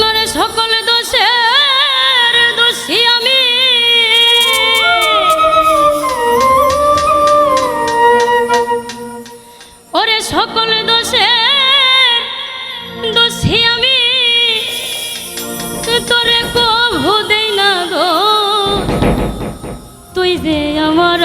মানে সকল দোষের দোষী আমি। ওরে সকল দোষের দোষী আমি। তোরে কভু দেই না গো। তুই যে আমার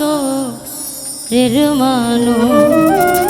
দোষের মানুষ।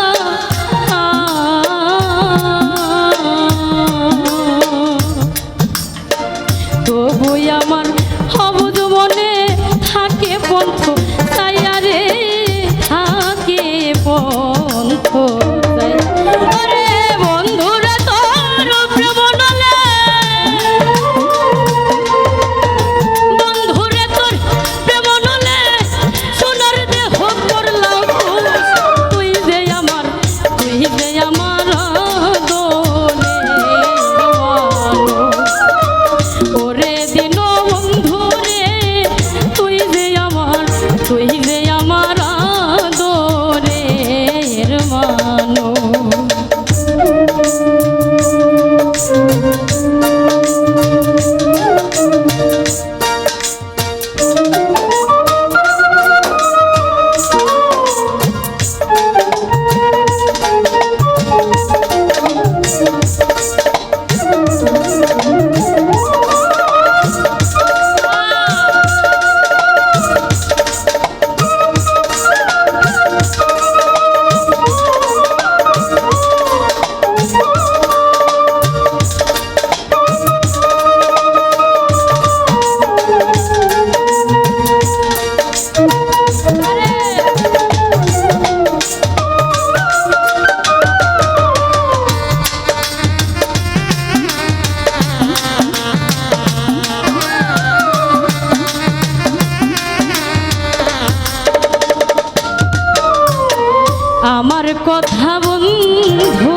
কথা বন্ধু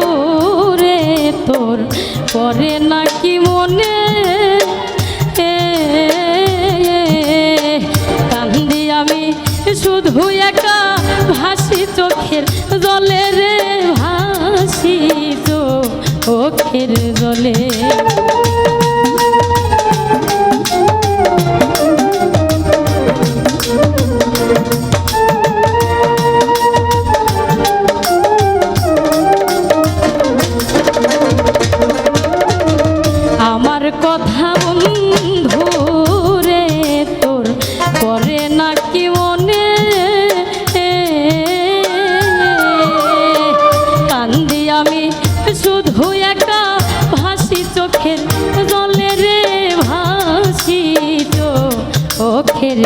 রে তোর, পরে নাকি মনে কান্দি আমি শুধু একা ভাসি চোখের জলে রে, ভাসি চোখের জলে। আমি শুধু একা ভাসি চোখের জলে রে ভাসি চোখের